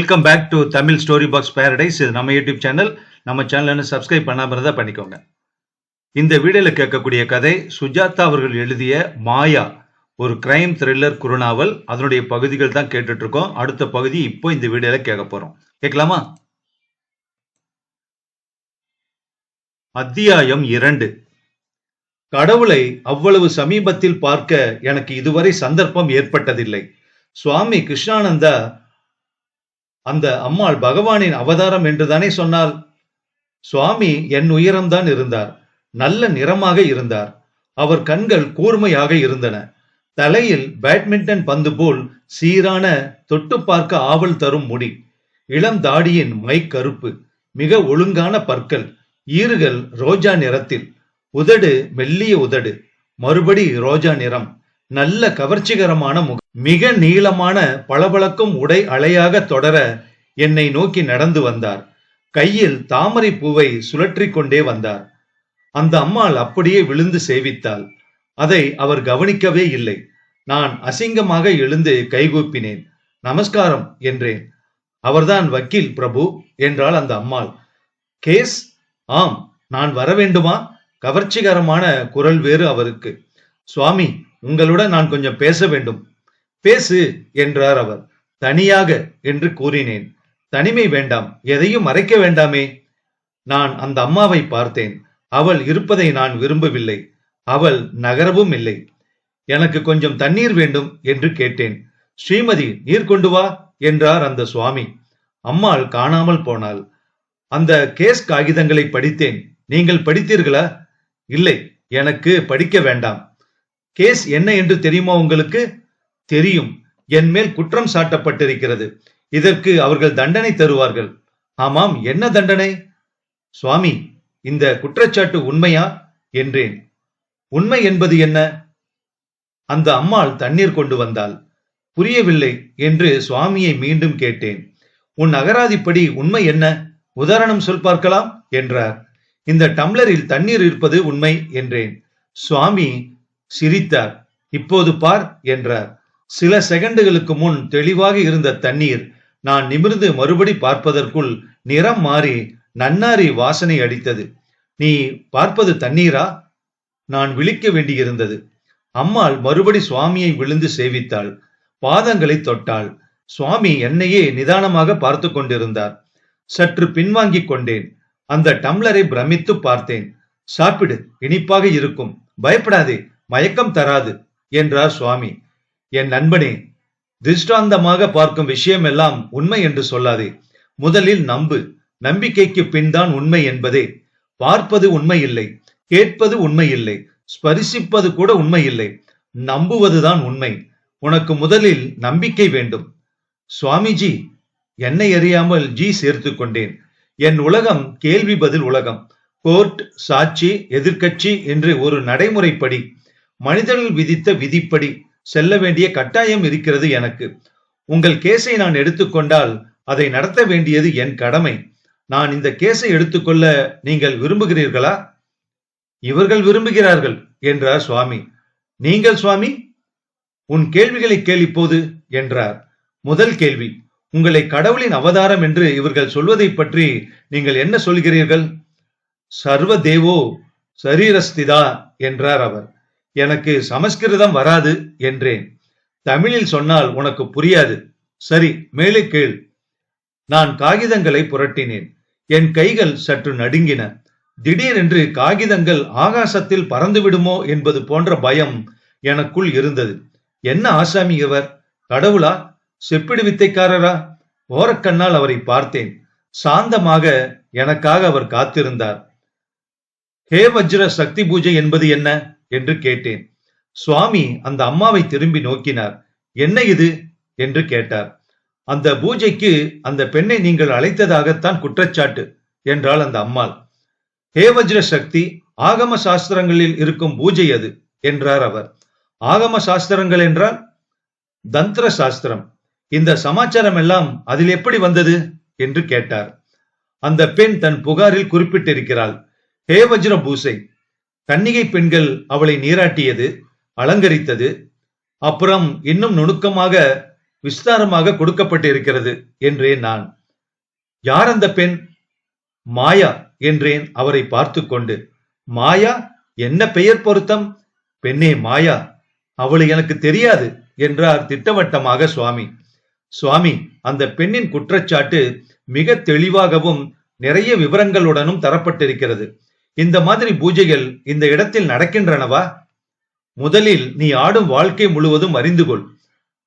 Welcome back to Tamil story box paradise இது நம்ம YouTube channel நம்ம சேனல் சப்ஸ்கிரைப் பண்ணாம இருந்தா பண்ணிக்கோங்க. இந்த வீடியோல கேட்கக்கூடிய கதை சுஜாதா அவர்கள் எழுதிய மாயா ஒரு கிரைம் த்ரில்லர் குறுநாவல். அதனுடைய பகுதிகள் தான் கேட்டுட்டு இருக்கோம் அடுத்த பகுதி இப்போ இந்த வீடியோல கேட்க போறோம். கேட்கலாமா? அத்தியாயம் இரண்டு. கடவுளை அவ்வளவு சமீபத்தில் பார்க்க எனக்கு இதுவரை சந்தர்ப்பம் ஏற்பட்டதில்லை. சுவாமி கிருஷ்ணானந்தா அந்த அம்மாள் பகவானின் அவதாரம் என்றுதானே சொன்னால்? சுவாமி என் உயரம்தான் இருந்தார். நல்ல நிறமாக இருந்தார். அவர் கண்கள் கூர்மையாக இருந்தன. தலையில் பேட்மிண்டன் பந்து போல் சீரான தொட்டு பார்க்க ஆவல் தரும் முடி. இளம் தாடியின் மை கருப்பு. மிக ஒழுங்கான பற்கள். ஈறுகள் ரோஜா நிறத்தில். உதடு மெல்லிய உதடு. மறுபடி ரோஜா நிறம். நல்ல கவர்ச்சிகரமான முகம். மிக நீளமான பளபளக்கும் உடை அலையாக தொடர என்னை நோக்கி நடந்து வந்தார். கையில் தாமரை பூவை சுழற்றி கொண்டே வந்தார். அந்த அம்மாள் அப்படியே விழுந்து சேவித்தாள். அதை அவர் கவனிக்கவே இல்லை. நான் அசிங்கமாக எழுந்து கைகூப்பினேன். நமஸ்காரம் என்றேன். அவர்தான் வக்கீல் பிரபு என்றாள் அந்த அம்மாள். கேஸ்? ஆம் நான் வர வேண்டுமா கவர்ச்சிகரமான குரல் வேறு அவருக்கு. சுவாமி உங்களுடன் நான் கொஞ்சம் பேச வேண்டும். பேசு என்றார் அவர். தனியாக என்று கூறினேன். தனிமை வேண்டாம் எதையும் மறைக்க வேண்டாமே. நான் அந்த அம்மாவை பார்த்தேன். அவள் இருப்பதை நான் விரும்பவில்லை. அவள் நகரவும் இல்லை. எனக்கு கொஞ்சம் தண்ணீர் வேண்டும் என்று கேட்டேன். ஸ்ரீமதி நீர் கொண்டு வா என்றார் அந்த சுவாமி. அம்மாள் காணாமல் போனாள். அந்த கேஸ் காகிதங்களை படித்தேன். நீங்கள் படித்தீர்களா? இல்லை எனக்கு படிக்க வேண்டாம். கேஸ் என்ன என்று தெரியுமா உங்களுக்கு? தெரியும். என் மேல் குற்றம் சாட்டப்பட்டிருக்கிறது. இதற்கு அவர்கள் தண்டனை தருவார்கள். ஆமாம் என்ன தண்டனை? சுவாமி இந்த குற்றச்சாட்டு உண்மையா? என்றேன். உண்மை என்பது என்ன? அந்த அம்மாள் தண்ணீர் கொண்டு வந்தாள். புரியவில்லை என்று சுவாமியை மீண்டும் கேட்டேன். உன் அகராதிப்படி உண்மை என்ன? உதாரணம் சொல் பார்க்கலாம் என்றார். இந்த டம்ளரில் தண்ணீர் இருப்பது உண்மை என்றேன். சுவாமி சிரித்தார். இப்போது பார் என்றார். சில செகண்டுகளுக்கு முன் தெளிவாக இருந்த தண்ணீர் நான் நிமிர்ந்து மறுபடி பார்ப்பதற்குள் நிறம் மாறி நன்னாரி வாசனை அடித்தது. நீ பார்ப்பது தண்ணீரா? நான் விழிக்க வேண்டியிருந்தது. அம்மாள் மறுபடி சுவாமியை விழுந்து சேவித்தாள். பாதங்களை தொட்டாள். சுவாமி என்னையே நிதானமாக பார்த்து கொண்டிருந்தார். சற்று பின்வாங்கிக் கொண்டேன். அந்த டம்ளரை பிரமித்து பார்த்தேன். சாப்பிடு இனிப்பாக இருக்கும். பயப்படாதே. மயக்கம் தராது என்றார் சுவாமி. என் நண்பனே திருஷ்டாந்தமாக பார்க்கும் விஷயம் எல்லாம் உண்மை என்று சொல்லாதே. முதலில் நம்பு நம்பிக்கைக்கு பின் தான் உண்மை என்பதே. பார்ப்பது உண்மை இல்லை கேட்பது உண்மை இல்லை ஸ்பரிசிப்பது கூட உண்மை இல்லை நம்புவதுதான் உண்மை. உனக்கு முதலில் நம்பிக்கை வேண்டும். சுவாமிஜி என்னை அறியாமல் ஜி சேர்த்து கொண்டேன். என் உலகம் கேள்வி பதில் உலகம். கோர்ட் சாட்சி எதிர்க்கட்சி என்று ஒரு நடைமுறைப்படி மனிதர்கள் விதித்த விதிப்படி செல்ல வேண்டிய கட்டாயம் இருக்கிறது எனக்கு. உங்கள் கேஸை நான் எடுத்துக்கொண்டால் அதை நடத்த வேண்டியது என் கடமை. நான் இந்த கேஸை எடுத்துக்கொள்ள நீங்கள் விரும்புகிறீர்களா? இவர்கள் விரும்புகிறார்கள் என்றார் சுவாமி. நீங்கள் சுவாமி? உன் கேள்விகளை கேள் இப்போது என்றார். முதல் கேள்வி உங்களை கடவுளின் அவதாரம் என்று இவர்கள் சொல்வதை பற்றி நீங்கள் என்ன சொல்கிறீர்கள்? சர்வ தேவோ சரீரஸ்திதா என்றார் அவர். எனக்கு சமஸ்கிருதம் வராது என்றேன். தமிழில் சொன்னால் உனக்கு புரியாது. சரி மேலே கேள். நான் காகிதங்களை புரட்டினேன். என் கைகள் சற்று நடுங்கின. திடீரென்று காகிதங்கள் ஆகாசத்தில் பறந்து விடுமோ என்பது போன்ற பயம் எனக்குள் இருந்தது. என்ன ஆசாமி இவர்? கடவுளா? செப்பிடு வித்தைக்காரரா? ஓரக்கண்ணால் அவரை பார்த்தேன். சாந்தமாக எனக்காக அவர் காத்திருந்தார். ஹே வஜ்ர சக்தி பூஜை என்பது என்ன? என்று கேட்டேன். சுவாமி அந்த அம்மாவை திரும்பி நோக்கினார். என்ன இது? என்று கேட்டார். அந்த பூஜைக்கு அந்த பெண்ணை நீங்கள் அழைத்ததாகத்தான் குற்றச்சாட்டு என்றாள் அந்த அம்மாள். ஹேவஜ்ர சக்தி ஆகம சாஸ்திரங்களில் இருக்கும் பூஜை அது என்றார் அவர். ஆகம சாஸ்திரங்கள் என்றால்? தந்திர சாஸ்திரம். இந்த சமாச்சாரம் எல்லாம் அதில் எப்படி வந்தது? என்று கேட்டார். அந்த பெண் தன் புகாரில் குறிப்பிட்டிருக்கிறாள். ஹேவஜ்ர பூசை. கன்னிகை பெண்கள் அவளை நீராட்டியது அலங்கரித்தது. அப்புறம் இன்னும் நுணுக்கமாக விஸ்தாரமாக கொடுக்கப்பட்டிருக்கிறது என்றேன் நான். யார் அந்த பெண்? மாயா என்றேன் அவரை பார்த்து கொண்டு மாயா என்ன பெயர் பொருத்தம்? பெண்ணே மாயா அவளை எனக்கு தெரியாது என்றார் திட்டவட்டமாக சுவாமி. சுவாமி அந்த பெண்ணின் குற்றச்சாட்டு மிக தெளிவாகவும் நிறைய விவரங்களுடனும் தரப்பட்டிருக்கிறது. இந்த மாதிரி பூஜைகள் இந்த இடத்தில் நடக்கின்றனவா? முதலில் நீ ஆடும் வாழ்க்கை முழுவதும் அறிந்து கொள்.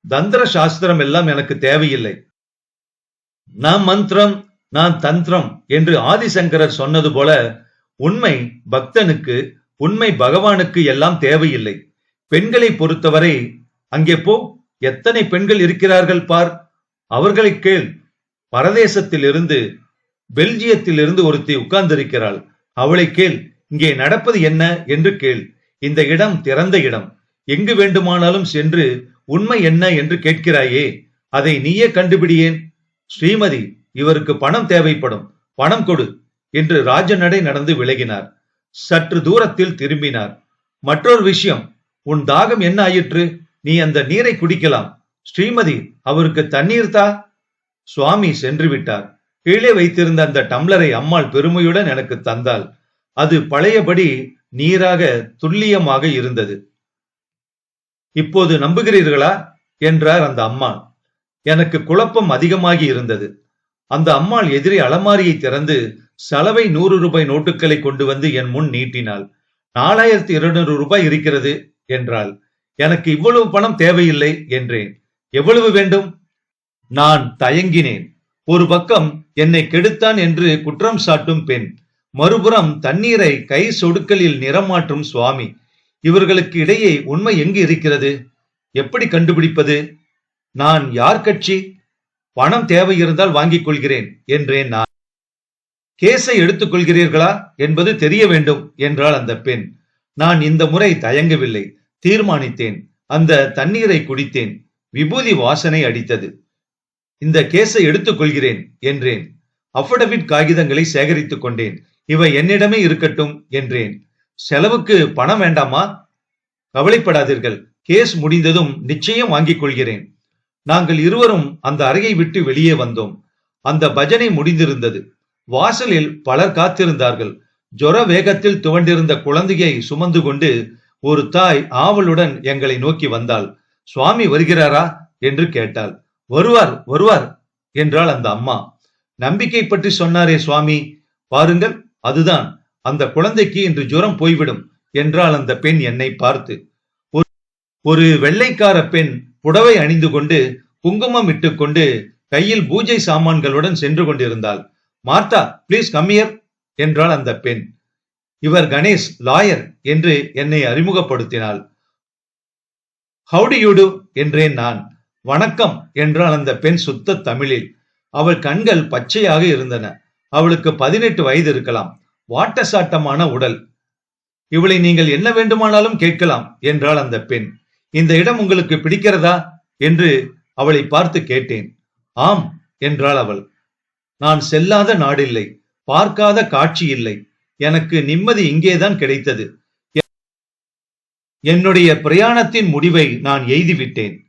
தந்திர சாஸ்திரம் எல்லாம் எனக்கு தேவையில்லை. நான் மந்திரம் நான் தந்திரம் என்று ஆதிசங்கரர் சொன்னது போல உண்மை பக்தனுக்கு உண்மை பகவானுக்கு எல்லாம் தேவையில்லை. பெண்களை பொறுத்தவரை அங்கே போ எத்தனை பெண்கள் இருக்கிறார்கள் பார்? அவர்களை கேள். பரதேசத்திலிருந்து பெல்ஜியத்திலிருந்து ஒருத்தி உட்கார்ந்திருக்கிறாள். அவளை கேள் இங்கே நடப்பது என்ன என்று கேள். இந்த இடம் திறந்த இடம். எங்கு வேண்டுமானாலும் சென்று உண்மை என்ன என்று கேட்கிறாயே அதை நீயே கண்டுபிடியேன். ஸ்ரீமதி இவருக்கு பணம் தேவைப்படும் பணம் கொடு என்று ராஜநடை நடந்து விலகினார். சற்று தூரத்தில் திரும்பினார். மற்றொரு விஷயம் உன் தாகம் என்ன ஆயிற்று? நீ அந்த நீரை குடிக்கலாம். ஸ்ரீமதி அவருக்கு தண்ணீர் தா? சுவாமி சென்று விட்டார். கீழே வைத்திருந்த அந்த டம்ளரை அம்மாள் பெருமையுடன் எனக்கு தந்தாள். அது பழையபடி நீராக துல்லியமாக இருந்தது. இப்போது நம்புகிறீர்களா? என்றார் அந்த அம்மாள். எனக்கு குழப்பம் அதிகமாகி இருந்தது. அந்த அம்மாள் எதிரே அலமாரியை திறந்து சலவை நூறு ரூபாய் நோட்டுகளை கொண்டு வந்து என் முன் நீட்டினாள். நாலாயிரத்தி இருநூறு ரூபாய் இருக்கிறது என்றாள். எனக்கு இவ்வளவு பணம் தேவையில்லை என்றேன். எவ்வளவு வேண்டும்? நான் தயங்கினேன். ஒரு பக்கம் என்னை கெடுத்தான் என்று குற்றம் சாட்டும் பெண். மறுபுறம் தண்ணீரை கை சொடுக்கலில் நிறமாற்றும் சுவாமி. இவர்களுக்கு இடையே உண்மை எங்கு இருக்கிறது? எப்படி கண்டுபிடிப்பது? நான் யார் கட்சி? பணம் தேவை இருந்தால் வாங்கிக் கொள்கிறேன் என்றேன் நான். கேஸை எடுத்துக் கொள்கிறீர்களா? என்பது தெரிய வேண்டும் என்றாள் அந்த பெண். நான் இந்த முறை தயங்கவில்லை தீர்மானித்தேன். அந்த தண்ணீரை குடித்தேன். விபூதி வாசனை அடித்தது. இந்த கேஸை எடுத்துக் கொள்கிறேன் என்றேன். அஃபிடவிட் காகிதங்களை சேகரித்துக் கொண்டேன். இவை என்னிடமே இருக்கட்டும் என்றேன். செலவுக்கு பணம் வேண்டாமா? கவலைப்படாதீர்கள். கேஸ் முடிந்ததும் நிச்சயம் வாங்கிக் கொள்கிறேன். நாங்கள் இருவரும் அந்த அறையை விட்டு வெளியே வந்தோம். அந்த பஜனை முடிந்திருந்தது. வாசலில் பலர் காத்திருந்தார்கள். ஜொர வேகத்தில் துவண்டிருந்த குழந்தையை சுமந்து கொண்டு ஒரு தாய் ஆவலுடன் எங்களை நோக்கி வந்தாள். சுவாமி வருகிறாரா? என்று கேட்டாள். வருவார் வருவார் என்றாள் அந்த அம்மா. நம்பிக்கை பற்றி சொன்னாரே சுவாமி. பாருங்கள் அதுதான். அந்த குழந்தைக்கு இன்று ஜுரம் போய்விடும் என்றாள் அந்த பெண் என்னை பார்த்து. ஒரு- வெள்ளைக்கார பெண் புடவை அணிந்து கொண்டு குங்குமம் இட்டுக்கொண்டு கையில் பூஜை சாமான்களுடன் சென்று கொண்டிருந்தாள். மார்த்தா ப்ளீஸ் கம்மியர் என்றாள் அந்த பெண். இவர் கணேஷ் லாயர் என்று என்னை அறிமுகப்படுத்தினாள். ஹவுடி யூடு என்றேன் நான். வணக்கம் என்றாள் அந்த பெண் சுத்த தமிழில். அவள் கண்கள் பச்சையாக இருந்தன. அவளுக்கு பதினெட்டு வயது இருக்கலாம். வாட்ட சாட்டமான உடல். இவளை நீங்கள் என்ன வேண்டுமானாலும் கேட்கலாம் என்றாள் அந்த பெண். இந்த இடம் உங்களுக்கு பிடிக்கிறதா? என்று அவளை பார்த்து கேட்டேன். ஆம் என்றாள் அவள். நான் செல்லாத நாடில்லை. பார்க்காத காட்சி இல்லை. எனக்கு நிம்மதி இங்கேதான் கிடைத்தது. என்னுடைய பிரயாணத்தின் முடிவை நான் எய்துவிட்டேன்.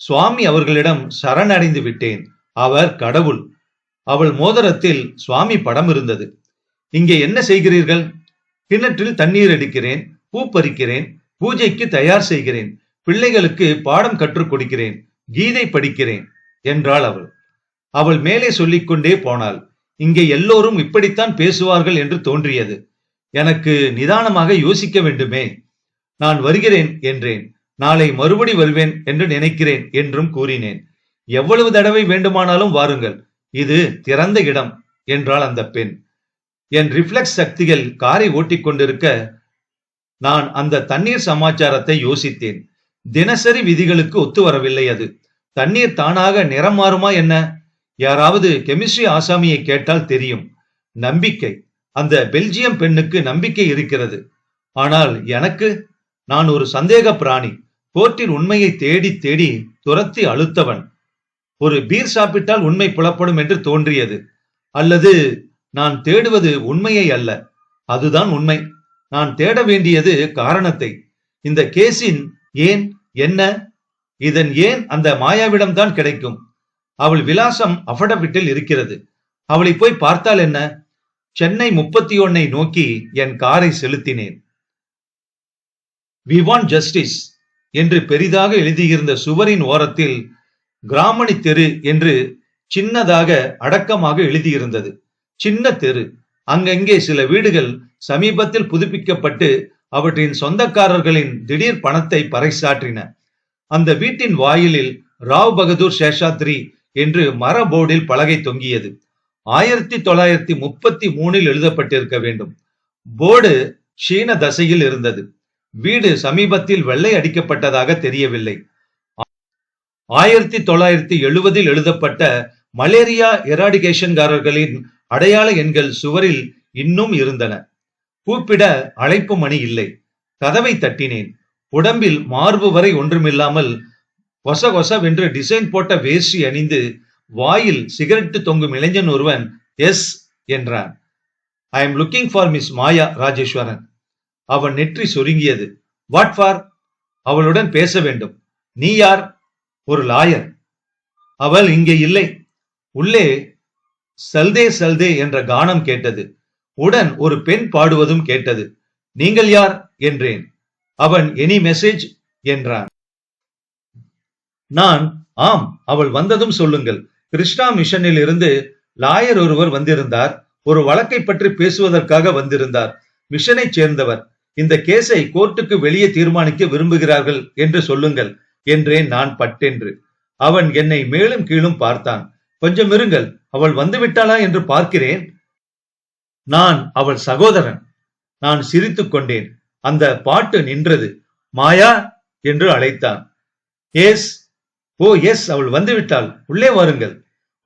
சுவாமி அவர்களிடம் சரணடைந்து விட்டேன். அவர் கடவுள். அவள் மோதிரத்தில் சுவாமி படம் இருந்தது. இங்கே என்ன செய்கிறீர்கள்? கிணற்றில் தண்ணீர் அடிக்கிறேன் பூ பறிக்கிறேன் பூஜைக்கு தயார் செய்கிறேன் பிள்ளைகளுக்கு பாடம் கற்றுக் கொடுக்கிறேன் கீதை படிக்கிறேன் என்றாள் அவள். அவள் மேலே சொல்லிக்கொண்டே போனாள். இங்கே எல்லோரும் இப்படித்தான் பேசுவார்கள் என்று தோன்றியது. எனக்கு நிதானமாக யோசிக்க வேண்டுமே. நான் வருகிறேன் என்றேன். நாளை மறுபடி வருவேன் என்று நினைக்கிறேன் என்றும் கூறினேன். எவ்வளவு தடவை வேண்டுமானாலும் வாருங்கள். இது திறந்த இடம் என்றாள் அந்த பெண். என் ரிஃப்ளெக்ஸ் சக்திகள் காரை ஓட்டிக் கொண்டிருக்க நான் அந்த தண்ணீர் சமாச்சாரத்தை யோசித்தேன். தினசரி விதிகளுக்கு ஒத்து வரவில்லை அது. தண்ணீர் தானாக நிறம் மாறுமா என்ன? யாராவது கெமிஸ்ட்ரி ஆசாமியை கேட்டால் தெரியும். நம்பிக்கை. அந்த பெல்ஜியம் பெண்ணுக்கு நம்பிக்கை இருக்கிறது. ஆனால் எனக்கு நான் ஒரு சந்தேக பிராணி. கோர்ட்டின் உண்மையை தேடி தேடி துரத்தி அழுத்தவன். ஒரு பீர் சாப்பிட்டால் உண்மை புலப்படும் என்று தோன்றியது. அல்லது நான் தேடுவது உண்மையை அல்ல. அதுதான் உண்மை. நான் தேட வேண்டியது காரணத்தை. இந்த கேஸின் ஏன் என்ன? இதன் ஏன் அந்த மாயாவிடம் தான் கிடைக்கும்? அவள் விலாசம் அஃபடவிட்டில் இருக்கிறது. அவளை போய் பார்த்தால் என்ன? சென்னை முப்பத்தி ஒன்னை நோக்கி என் காரை செலுத்தினேன். வி வாண்ட் ஜஸ்டிஸ் என்று பெரிதாக எழுதியிருந்த சுவரின் ஓரத்தில் கிராமணி தெரு என்று சின்னதாக அடக்கமாக எழுதியிருந்தது. சின்ன தெரு. அங்கங்கே சில வீடுகள் சமீபத்தில் புதுப்பிக்கப்பட்டு அவற்றின் சொந்தக்காரர்களின் திடீர் பணத்தை பறைசாற்றின. அந்த வீட்டின் வாயிலில் ராவ் பகதூர் சேஷாத்ரி என்று மர போர்டில் பலகை தொங்கியது. ஆயிரத்தி தொள்ளாயிரத்தி முப்பத்தி மூணில் எழுதப்பட்டிருக்க வேண்டும். போர்டு சீன தசையில் இருந்தது. வீடு சமீபத்தில் வெள்ளை அடிக்கப்பட்டதாக தெரியவில்லை. ஆயிரத்தி தொள்ளாயிரத்தி எழுபதில் எழுதப்பட்ட மலேரியா எராடிகேஷன்காரர்களின் அடையாள எண்கள் சுவரில் இன்னும் இருந்தன. கூப்பிட அழைப்பு மணி இல்லை. கதவை தட்டினேன். உடம்பில் மார்பு வரை ஒன்றுமில்லாமல் கொச கொசவென்று டிசைன் போட்ட வேஷ்டி அணிந்து வாயில் சிகரெட்டு தொங்கும் இளைஞன் ஒருவன் எஸ் என்றான். I am looking for miss Maya Rajeswaran அவன் நெற்றி சுருங்கியது. வாட் ஃபார் அவளுடன் பேச வேண்டும். நீ யார்? ஒரு லாயர் அவள் இங்கே இல்லை. உள்ளே சல்தே சல்தே என்ற கானம் கேட்டது. உடன் ஒரு பெண் பாடுவதும் கேட்டது. நீங்கள் யார்? என்றேன். அவன் எனி மெசேஜ் என்றான். நான் ஆம் அவள் வந்ததும் சொல்லுங்கள். கிருஷ்ணா மிஷனில் இருந்து லாயர் ஒருவர் வந்திருந்தார். ஒரு வழக்கை பற்றி பேசுவதற்காக வந்திருந்தார். மிஷனை சேர்ந்தவர். இந்த கேஸை கோர்ட்டுக்கு வெளியே தீர்மானிக்க விரும்புகிறார்கள் என்று சொல்லுங்கள் என்றேன் நான் பட்டென்று. அவன் என்னை மேலும் கீழும் பார்த்தான். கொஞ்சம் இருங்கள் அவள் வந்துவிட்டாளா என்று பார்க்கிறேன். நான் அவள் சகோதரன். நான் சிரித்துக் கொண்டேன். அந்த பாட்டு நின்றது. மாயா என்று அழைத்தான். எஸ் ஓ எஸ் அவள் வந்துவிட்டாள் உள்ளே வாருங்கள்.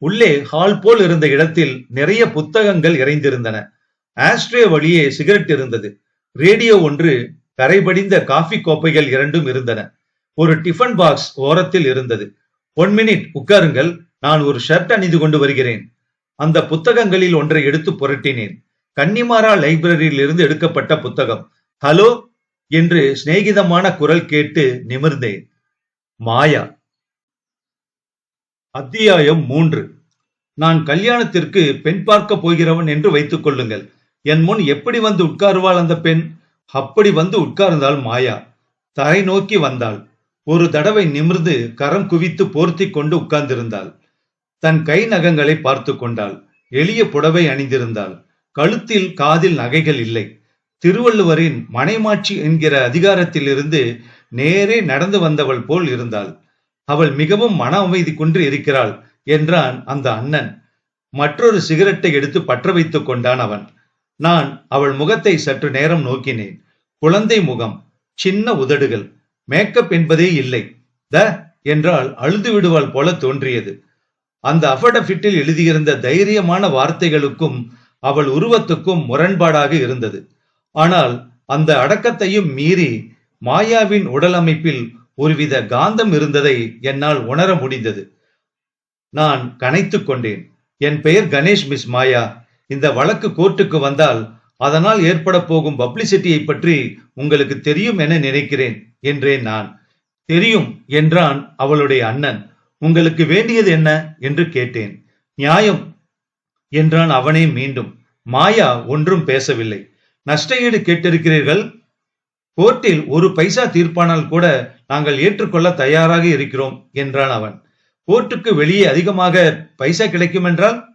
உள்ளே ஹால் போல் இருந்த இடத்தில் நிறைய புத்தகங்கள் இறைந்திருந்தன. ஆஸ்ட்ரே வழியே சிகரெட் இருந்தது. ரேடியோ ஒன்று கரைபடிந்த காஃபி கோப்பைகள் இரண்டும் இருந்தன. ஒரு டிஃபன் பாக்ஸ் ஓரத்தில் இருந்தது. ஒன் மினிட் உட்காருங்கள். நான் ஒரு ஷர்ட் அணிந்து கொண்டு வருகிறேன். அந்த புத்தகங்களில் ஒன்றை எடுத்து புரட்டினேன். கன்னிமாரா லைப்ரரியில் இருந்து எடுக்கப்பட்ட புத்தகம். ஹலோ என்று சிநேகிதமான குரல் கேட்டு நிமிர்ந்தேன். மாயா. அத்தியாயம் மூன்று. நான் கல்யாணத்திற்கு பெண் பார்க்க போகிறவன் என்று வைத்துக் கொள்ளுங்கள். என் முன் எப்படி வந்து உட்காருவாள் அந்த பெண்? அப்படி வந்து உட்கார்ந்தாள் மாயா. தரை நோக்கி வந்தாள். ஒரு தடவை நிமிர்ந்து கரம் குவித்து போர்த்தி கொண்டு உட்கார்ந்திருந்தாள். தன் கை நகங்களை பார்த்து கொண்டாள். எளிய புடவை அணிந்திருந்தாள். கழுத்தில் காதில் நகைகள் இல்லை. திருவள்ளுவரின் மனைமாட்சி என்கிற அதிகாரத்திலிருந்து நேரே நடந்து வந்தவள் போல் இருந்தாள். அவள் மிகவும் மன அமைதி கொண்டு இருக்கிறாள் என்றான் அந்த அண்ணன். மற்றொரு சிகரெட்டை எடுத்து பற்ற வைத்துக் கொண்டான் அவன். நான் அவள் முகத்தை சற்று நேரம் நோக்கினேன். குழந்தை முகம் சின்ன உதடுகள் மேக்கப் என்பதே இல்லை. த என்றால் அழுது விடுவாள் போல தோன்றியது. அந்த அஃபடபிட்டில் எழுதியிருந்த தைரியமான வார்த்தைகளுக்கும் அவள் உருவத்துக்கும் முரண்பாடாக இருந்தது. ஆனால் அந்த அடக்கத்தையும் மீறி மாயாவின் உடல் அமைப்பில் ஒருவித காந்தம் இருந்ததை என்னால் உணர முடிந்தது. நான் கனைத்துக் கொண்டேன். என் பெயர் கணேஷ் மிஸ் மாயா. இந்த வழக்கு கோர்ட்டுக்கு வந்தால் அதனால் ஏற்பட போகும் பப்ளிசிட்டியை பற்றி உங்களுக்கு தெரியும் என நினைக்கிறேன் என்றேன் நான். தெரியும் என்றான் அவளுடைய அண்ணன். உங்களுக்கு வேண்டியது என்ன? என்று கேட்டேன். நியாயம் என்றான் அவனே மீண்டும். மாயா ஒன்றும் பேசவில்லை. நஷ்டஈடு கேட்டிருக்கிறீர்கள். கோர்ட்டில் ஒரு பைசா தீர்ப்பானால் கூட நாங்கள் ஏற்றுக்கொள்ள தயாராக இருக்கிறோம் என்றான் அவன். கோர்ட்டுக்கு வெளியே அதிகமாக பைசா கிடைக்கும் என்றால்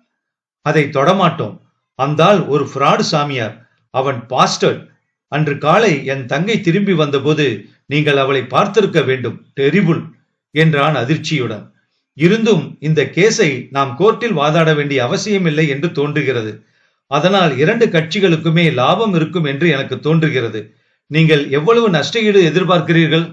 அதை தொடமாட்டோம். அந்தால் ஒரு ஃப்ராடு சாமியார். அவன் பாஸ்டர்ட் அன்று காலை என் தங்கை திரும்பி வந்தபோது நீங்கள் அவளை பார்த்திருக்க வேண்டும். டெரிபுல் என்றான் அதிர்ச்சியுடன். இருந்தும் இந்த கேஸை நாம் கோர்ட்டில் வாதாட வேண்டிய அவசியமில்லை என்று தோன்றுகிறது. அதனால் இரண்டு கட்சிகளுக்குமே லாபம் இருக்கும் என்று எனக்கு தோன்றுகிறது. நீங்கள் எவ்வளவு நஷ்டஈடு எதிர்பார்க்கிறீர்கள்?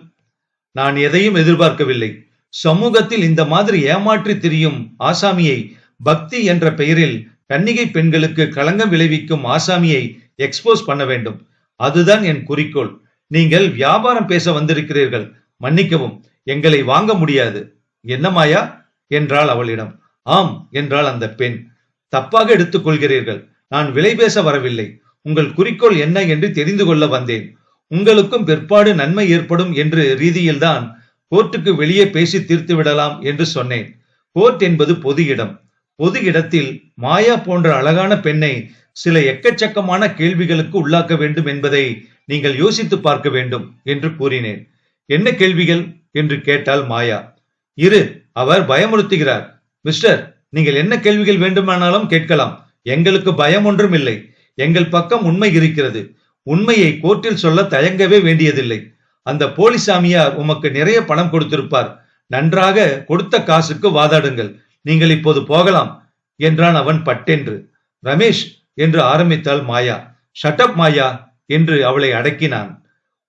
நான் எதையும் எதிர்பார்க்கவில்லை. சமூகத்தில் இந்த மாதிரி ஏமாற்றி திரியும் ஆசாமியை பக்தி என்ற பெயரில் கன்னிகை பெண்களுக்கு களங்கம் விளைவிக்கும் ஆசாமியை எக்ஸ்போஸ் பண்ண வேண்டும். அதுதான் என் குறிக்கோள். நீங்கள் வியாபாரம் பேச வந்திருக்கிறீர்கள். மன்னிக்கவும் எங்களை வாங்க முடியாது. என்னமாயா என்றாள் அவளிடம். ஆம் என்றாள் அந்த பெண். தப்பாக எடுத்துக்கொள்கிறீர்கள். நான் விலை பேச வரவில்லை. உங்கள் குறிக்கோள் என்ன என்று தெரிந்து கொள்ள வந்தேன். உங்களுக்கும் பிற்பாடு நன்மை ஏற்படும் என்று ரீதியில்தான் கோர்ட்டுக்கு வெளியே பேசி தீர்த்து விடலாம் என்று சொன்னேன். கோர்ட் என்பது பொது இடம். பொது இடத்தில் மாயா போன்ற அழகான பெண்ணை சில எக்கச்சக்கமான கேள்விகளுக்கு உள்ளாக்க வேண்டும் என்பதை நீங்கள் யோசித்து பார்க்க வேண்டும் என்று கூறினேன். என்ன கேள்விகள்? என்று கேட்டால் மாயா. இரு அவர் பயமுறுத்துகிறார். மிஸ்டர் நீங்கள் என்ன கேள்விகள் வேண்டுமானாலும் கேட்கலாம். எங்களுக்கு பயம் ஒன்றும் இல்லை. எங்கள் பக்கம் உண்மை இருக்கிறது. உண்மையை கோர்ட்டில் சொல்ல தயங்கவே வேண்டியதில்லை. அந்த போலி சாமியார் உமக்கு நிறைய பணம் கொடுத்திருப்பார். நன்றாக கொடுத்த காசுக்கு வாதாடுங்கள். நீங்கள் இப்போது போகலாம். என்றான் அவன் பட்டென்று. ரமேஷ் என்று ஆரம்பித்தாள் மாயா. ஷட்டப் மாயா என்று அவளை அடக்கினான்.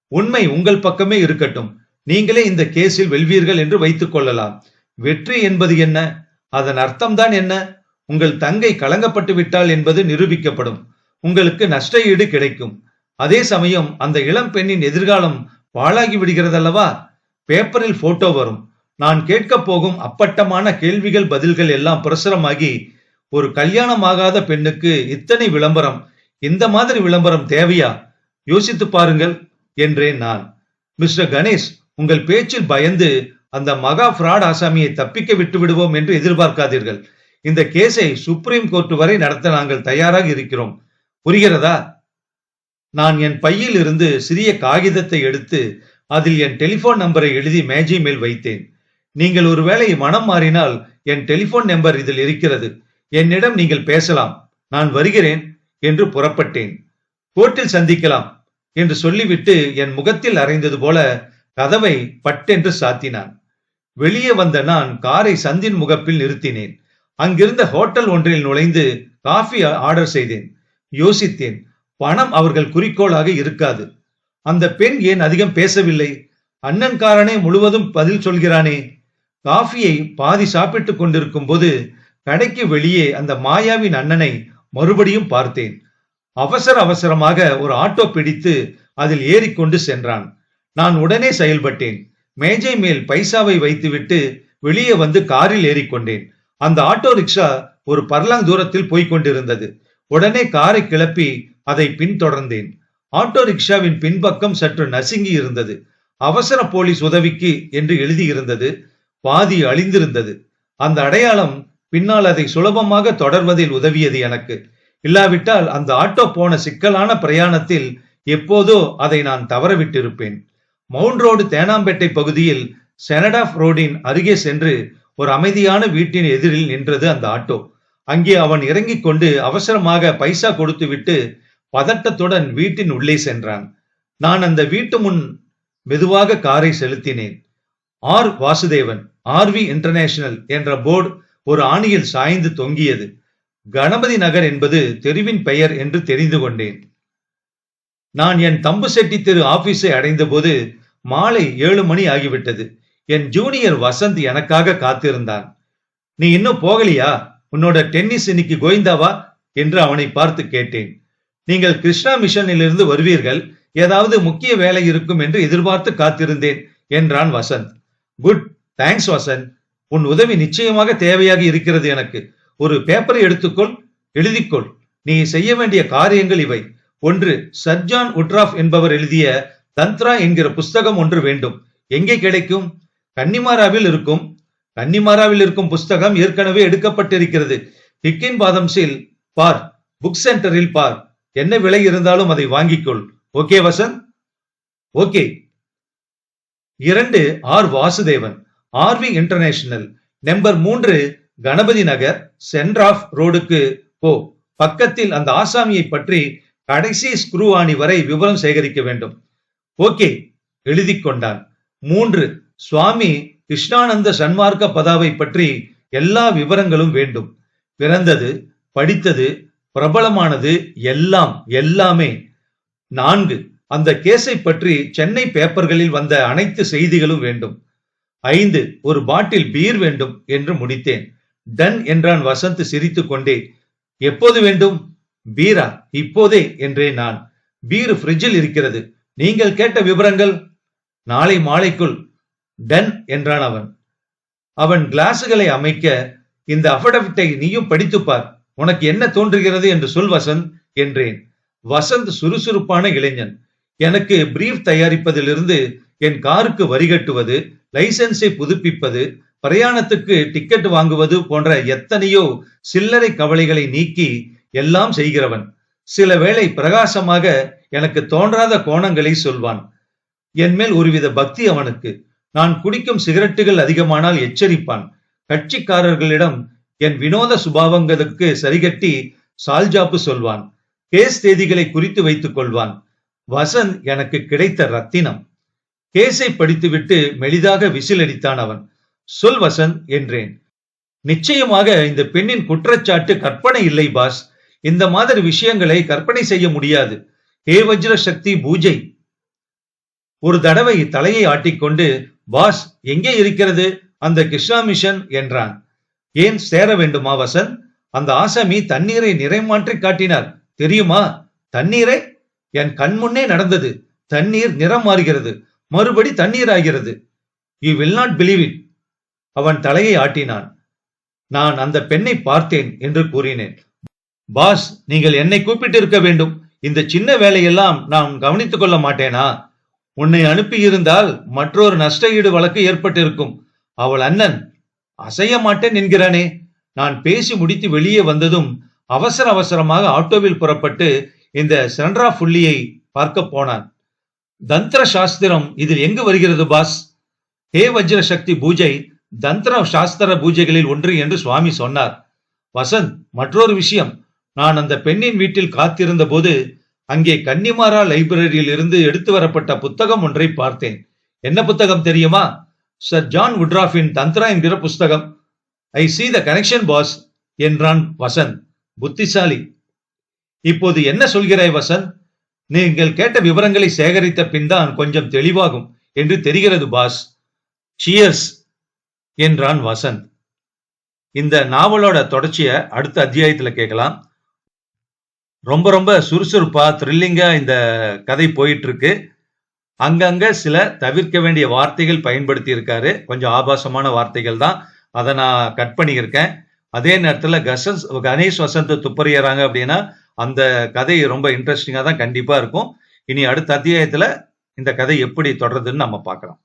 உண்மை உங்கள் பக்கமே இருக்கட்டும். நீங்களே இந்த கேஸில் வெல்வீர்கள் என்று வைத்துக் கொள்ளலாம். வெற்றி என்பது என்ன? அதன் அர்த்தம்தான் என்ன? உங்கள் தங்கை கலங்கப்பட்டு விட்டாள் என்பது நிரூபிக்கப்படும். உங்களுக்கு நஷ்ட ஈடு கிடைக்கும். அதே சமயம் அந்த இளம் பெண்ணின் எதிர்காலம் பாழாகி விடுகிறதல்லவா? பேப்பரில் போட்டோ வரும். நான் கேட்கப் போகும் அப்பட்டமான கேள்விகள் பதில்கள் எல்லாம் பிரசுரமாகி ஒரு கல்யாணமாகாத பெண்ணுக்கு இத்தனை விளம்பரம் இந்த மாதிரி விளம்பரம் தேவையா? யோசித்து பாருங்கள் என்றேன் நான். மிஸ்டர் கணேஷ் உங்கள் பேச்சில் பயந்து அந்த மகா ஃப்ராட் ஆசாமியை தப்பிக்க விட்டு விடுவோம் என்று எதிர்பார்க்காதீர்கள். இந்த கேஸை சுப்ரீம் கோர்ட் வரை நடத்த நாங்கள் தயாராக இருக்கிறோம். புரிகிறதா? நான் என் பையில் இருந்து சிறிய காகிதத்தை எடுத்து அதில் என் டெலிபோன் நம்பரை எழுதி மேஜை மேல் வைத்தேன். நீங்கள் ஒருவேளை மனம் மாறினால் என் டெலிபோன் நம்பர் இதில் இருக்கிறது. என்னிடம் நீங்கள் பேசலாம். நான் வருகிறேன் என்று புறப்பட்டேன். கோர்ட்டில் சந்திக்கலாம் என்று சொல்லிவிட்டு என் முகத்தில் அறைந்தது போல கதவை பட்டென்று சாத்தினான். வெளியே வந்த நான் காரை சந்தின் முகப்பில் நிறுத்தினேன். அங்கிருந்த ஹோட்டல் ஒன்றில் நுழைந்து காஃபி ஆர்டர் செய்தேன். யோசித்தேன் பணம் அவர்கள் குறிக்கோளாக இருக்காது. அந்த பெண் ஏன் அதிகம் பேசவில்லை? அண்ணன்காரனே முழுவதும் பதில் சொல்கிறானே? காஃபியை பாதி சாப்பிட்டுக் கொண்டிருக்கும் போது கடைக்கு வெளியே அந்த மாயாவின் அண்ணனை மறுபடியும் பார்த்தேன். அவசர அவசரமாக ஒரு ஆட்டோ பிடித்து அதில் ஏறிக்கொண்டு சென்றான். நான் உடனே செயல்பட்டேன். மேஜை மேல் பைசாவை வைத்துவிட்டு வெளியே வந்து காரில் ஏறிக்கொண்டேன். அந்த ஆட்டோ ரிக்ஷா ஒரு பர்லாங் தூரத்தில் போய்கொண்டிருந்தது உடனே காரை கிளப்பி அதை பின்தொடர்ந்தேன். ஆட்டோ ரிக்ஷாவின் பின்பக்கம் சற்று நசுங்கி இருந்தது. அவசர போலீஸ் உதவிக்கு என்று எழுதியிருந்தது. பாதி அழிந்திருந்தது. அந்த அடையாளம் பின்னால் அதை சுலபமாக தொடர்வதில் உதவியது எனக்கு. இல்லாவிட்டால் அந்த ஆட்டோ போன சிக்கலான பிரயாணத்தில் எப்போதோ அதை நான் தவறவிட்டிருப்பேன். மவுண்ட் ரோடு தேனாம்பேட்டை பகுதியில் செனடாஃப் ரோடின் அருகே சென்று ஒரு அமைதியான வீட்டின் எதிரில் நின்றது அந்த ஆட்டோ. அங்கே அவன் இறங்கிக் கொண்டு அவசரமாக பைசா கொடுத்துவிட்டு பதட்டத்துடன் வீட்டின் உள்ளே சென்றான். நான் அந்த வீட்டு முன் மெதுவாக காரை செலுத்தினேன். ஆர் வாசுதேவன் ஆர்வி இன்டர்நேஷனல் என்ற போர்டு ஒரு ஆணியில் சாய்ந்து தொங்கியது. கணபதி நகர் என்பது தெருவின் பெயர் என்று தெரிந்து கொண்டேன். நான் என் தம்பு செட்டி தெரு ஆபீஸை அடைந்தபோது மாலை ஏழு மணி ஆகிவிட்டது. என் ஜூனியர் வசந்த் எனக்காக காத்திருந்தான். நீ இன்னும் போகலையா? உன்னோட டென்னிஸ் இன்னைக்கு கோவிந்தாவா என்று அவனை பார்த்து கேட்டேன். நீங்கள் கிருஷ்ணா மிஷனிலிருந்து வருவீர்கள். ஏதாவது முக்கிய வேலை இருக்கும் என்று எதிர்பார்த்து காத்திருந்தேன் என்றான் வசந்த். Good thanks Vasan. உன் உதவி நிச்சயமாக தேவையாக இருக்கிறது எனக்கு. ஒரு பேப்பரை எடுத்துக்கொள் எழுதிக்கொள். நீ செய்ய வேண்டிய காரியங்கள் இவை. ஒன்று சர்ஜான் உட்ராஃப் என்பவர் எழுதிய தந்த்ரா என்கிற புஸ்தகம் ஒன்று வேண்டும். எங்கே கிடைக்கும்? கன்னிமாராவில் இருக்கும். கன்னிமாராவில் இருக்கும் புஸ்தகம் ஏற்கனவே எடுக்கப்பட்டிருக்கிறது. ஹிக்கின் பாதம்ஸில் பார். புக் சென்டரில் பார். என்ன விலை இருந்தாலும் அதை வாங்கிக்கொள். ஓகே வசந்த் ஓகே இரண்டு R Vasudevan RV international number மூன்று கணபதி நகர் சென்ட்ராஃப் ரோடுக்கு போ. பக்கத்தில் அந்த ஆசாமியை பற்றி கடைசி ஸ்க்ரூவாணி வரை விவரம் சேகரிக்க வேண்டும். ஓகே எழுதி கொண்டான். மூன்று சுவாமி கிருஷ்ணானந்த சன்மார்க்க பதாவை பற்றி எல்லா விவரங்களும் வேண்டும். பிறந்தது படித்தது பிரபலமானது எல்லாம் எல்லாமே. நான்கு அந்த கேஸை பற்றி சென்னை பேப்பர்களில் வந்த அனைத்து செய்திகளும் வேண்டும். ஐந்து ஒரு பாட்டில் பீர் வேண்டும் என்று முடித்தேன். டன் என்றான் வசந்த் சிரித்து கொண்டே எப்போது வேண்டும்? பீரா இப்போதே என்றேன் நான். பீர் ஃப்ரிட்ஜில் இருக்கிறது. நீங்கள் கேட்ட விவரங்கள்? நாளை மாலைக்குள். டன் என்றான் அவன். அவன் கிளாஸுகளை அமைக்க இந்த அஃபடவிட்டை நீயும் படித்துப்பார் உனக்கு என்ன தோன்றுகிறது என்று சொல் வசந்த் என்றேன். வசந்த் சுறுசுறுப்பான இளைஞன். எனக்கு பிரீஃப் தயாரிப்பதிலிருந்து என் காருக்கு வரி கட்டுவது லைசன்ஸை புதுப்பிப்பது பிரயாணத்துக்கு டிக்கெட் வாங்குவது போன்ற எத்தனையோ சில்லறை கவலைகளை நீக்கி எல்லாம் செய்கிறவன். சில வேளை பிரகாசமாக எனக்கு தோன்றாத கோணங்களை சொல்வான். என்மேல் ஒருவித பக்தி அவனுக்கு. நான் குடிக்கும் சிகரெட்டுகள் அதிகமானால் எச்சரிப்பான். கட்சிக்காரர்களிடம் என் வினோத சுபாவங்களுக்கு சரிகட்டி சால்ஜாப்பு சொல்வான். கேஸ் தேதிகளை குறித்து வைத்துக் கொள்வான். வசந்த் எனக்கு கிடைத்த ரத்தினம். கேஸை படித்துவிட்டு மெலிதாக விசில் அடித்தான் அவன். சொல் வசந்த் என்றேன். நிச்சயமாக இந்த பெண்ணின் குற்றச்சாட்டு கற்பனை இல்லை பாஸ். இந்த மாதிரி விஷயங்களை கற்பனை செய்ய முடியாது. ஹே வஜ்ர சக்தி பூஜை. ஒரு தடவை தலையை ஆட்டிக்கொண்டு பாஸ் எங்கே இருக்கிறது? அந்த கிருஷ்ணா மிஷன் என்றான். ஏன் சேர வேண்டுமா வசந்த் அந்த ஆசாமி தண்ணீரை நிறைமாற்றி காட்டினார். தெரியுமா? தண்ணீரை? என் கண் முன்னே நடந்தது. தண்ணீர் நிறம் மாறுகிறது. மறுபடி தண்ணீர் ஆகிறது. You will not believe it அவன் தலையை ஆட்டினான். நான் அந்த பெண்ணை பார்த்தேன் என்று கூறினேன். பாஸ் நீங்கள் என்னை கூப்பிட்டு இருக்க வேண்டும். இந்த சின்ன வேலையெல்லாம் நான் கவனித்துக் கொள்ள மாட்டேனா? உன்னை அனுப்பியிருந்தால் மற்றொரு நஷ்ட ஈடு வழக்கு ஏற்பட்டிருக்கும். அவள் அண்ணன் அசைய மாட்டேன் என்கிறானே. நான் பேசி முடித்து வெளியே வந்ததும் அவசர அவசரமாக ஆட்டோவில் புறப்பட்டு இந்த சென்ட்ரா புள்ளியை பார்க்க போனான். தந்திர சாஸ்திரம் இதில் எங்கு வருகிறது பாஸ்? ஹே வஜ்ர சக்தி பூஜை தந்திர சாஸ்திர பூஜைகளில் ஒன்று என்று சுவாமி சொன்னார். வசந்த் மற்றொரு விஷயம். நான் அந்த பெண்ணின் வீட்டில் காத்திருந்த போது அங்கே கன்னிமாரா லைப்ரரியில் இருந்து எடுத்து வரப்பட்ட புத்தகம் ஒன்றை பார்த்தேன். என்ன புத்தகம் தெரியுமா? சர் ஜான் உட்ராஃபின் தந்திரா என்கிற புஸ்தகம் I see the connection boss என்றான் வசந்த். புத்திசாலி. இப்போது என்ன சொல்கிறாய் வசந்த்? நீங்கள் கேட்ட விவரங்களை சேகரித்த பின் தான் கொஞ்சம் தெளிவாகும் என்று தெரிகிறது பாஸ். சியர்ஸ் என்றான் வசந்த். இந்த நாவலோட தொடர்ச்சிய அடுத்த அத்தியாயத்துல கேட்கலாம். ரொம்ப ரொம்ப சுறுசுறுப்பா த்ரில்லிங்கா இந்த கதை போயிட்டு இருக்கு அங்கங்க சில தவிர்க்க வேண்டிய வார்த்தைகள் பயன்படுத்தி இருக்காரு கொஞ்சம் ஆபாசமான வார்த்தைகள் தான். அதை நான் கட் பண்ணியிருக்கேன். அதே நேரத்துல கசன்ஸ் கணேஷ் வசந்த் துப்பறியறாங்க அப்படின்னா அந்த கதை ரொம்ப இன்ட்ரெஸ்டிங்காக தான் கண்டிப்பாக இருக்கும். இனி அடுத்த அத்தியாயத்தில் இந்த கதை எப்படி தொடருதுன்னு நம்ம பார்க்கலாம்.